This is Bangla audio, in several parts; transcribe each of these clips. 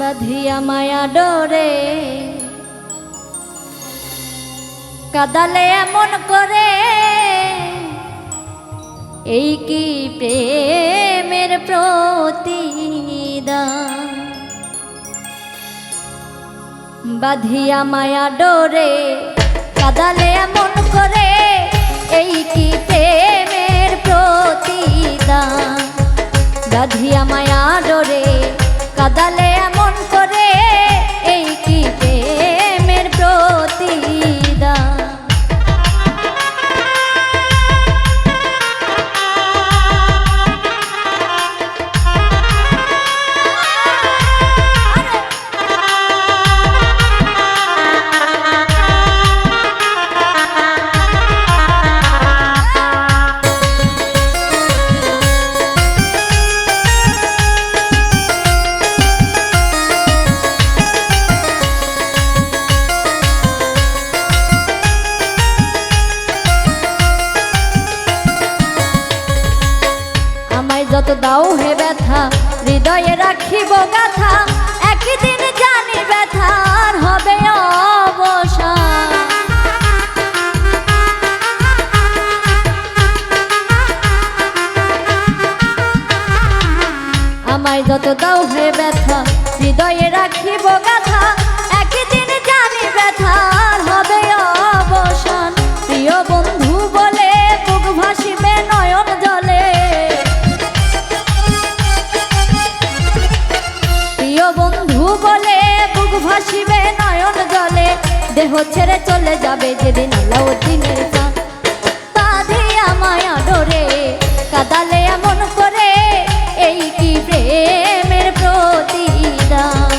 বাঁধিয়া মায়া ডোরে। কাদালে এমন করে, এই কি প্রেমের প্রতিদান? বাঁধিয়া মায়া ডোরে, কাদালে এমন করে, এই কি প্রেমের প্রতিদান? বাঁধিয়া মায়া যত দাও হে ব্যথা, হৃদয়ে রাখিব একই দিন জানি ব্যথার হবে অবসান। আমায় যত দাও হে ব্যথা, হৃদয়ে রাখিব গাথা ভাসিবে নয়ন জলে, দেহ ছেড়ে চলে যাবে যেদিন আলাউদ্দিনের চাঁদ। বাঁধিয়া মায়া ডোরে কাদালে এমন করে, এই কি প্রেমের প্রতিদান?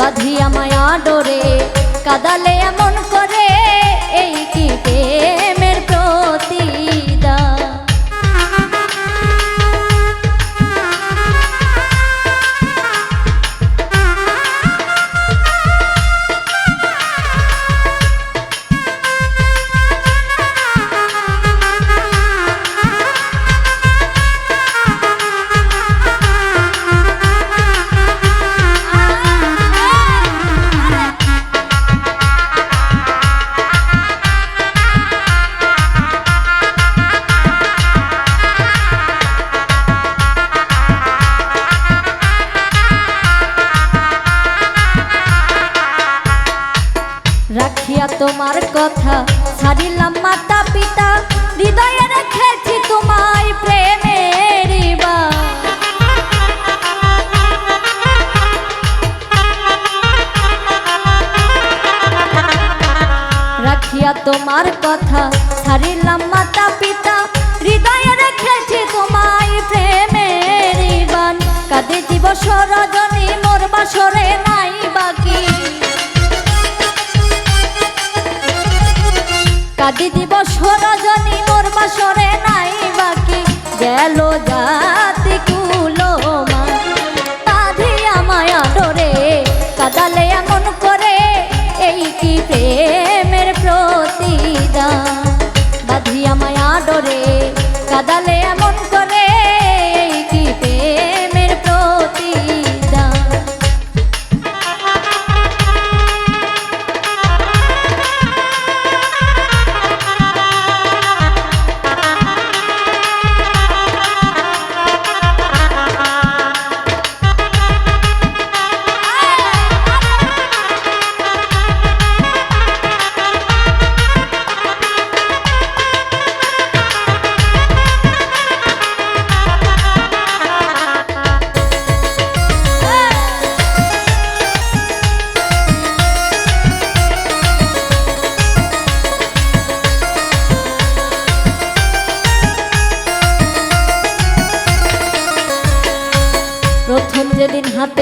বাঁধিয়া মায়া ডোরে কাদালে রাখিয়া তোমার কথা, ছাড়িলাম মাতা পিতা, হৃদয়ে রেখেছি তোমায় প্রেমের। রাখিয়া তোমার কথা, ছাড়িলাম মাতা পিতা, হৃদয়ে রেখেছি তোমায় প্রেমের বান কাঁদে দিবস রজনী মোর বাসরে কাঁদি দিবস রজনী মোর বাসরে নাই বাকি। গেল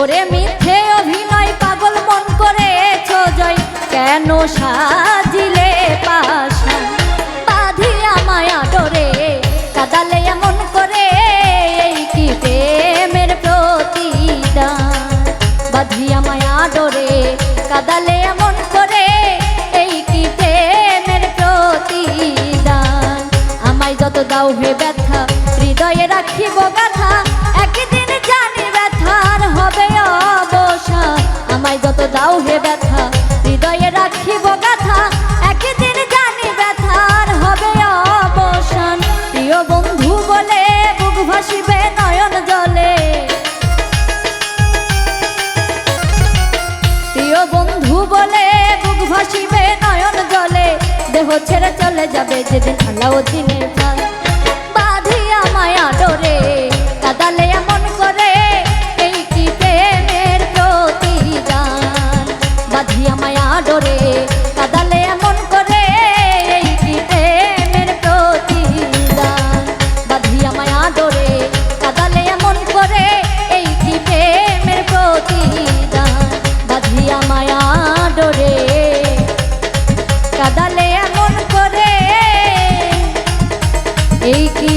ওরে মিথ্যে অভিনয় পাগল মন করেছ, জয়। কেন সাজিলে পাশা? বাঁধিয়া মায়া ডরে, কাদালে এমন করে এই কি প্রেমের প্রতিদান? বাঁধিয়া মায়া ডরে, কাদালে এমন করে এই কি প্রেমের প্রতিদান? আমায় যত দাও হে ব্যথা, হৃদয়ে রাখিব গাথা ছেড়ে চলে যাবে যেদিন আলাউদ্দিনের ভাই। বাঁধিয়া মায়া ডোরে, কাদালে এমন করে, এই কি প্রেমের প্রতিদান? বাঁধিয়া মায়া ডোরে, কাদালে এমন করে, এই কি প্রেমের প্রতিদান? বাঁধিয়া মায়া ডোরে, কাদালে এমন করে, এই কি প্রেমের প্রতিদান? বাঁধিয়া মায়া ডোরে, কাদালে Reiki.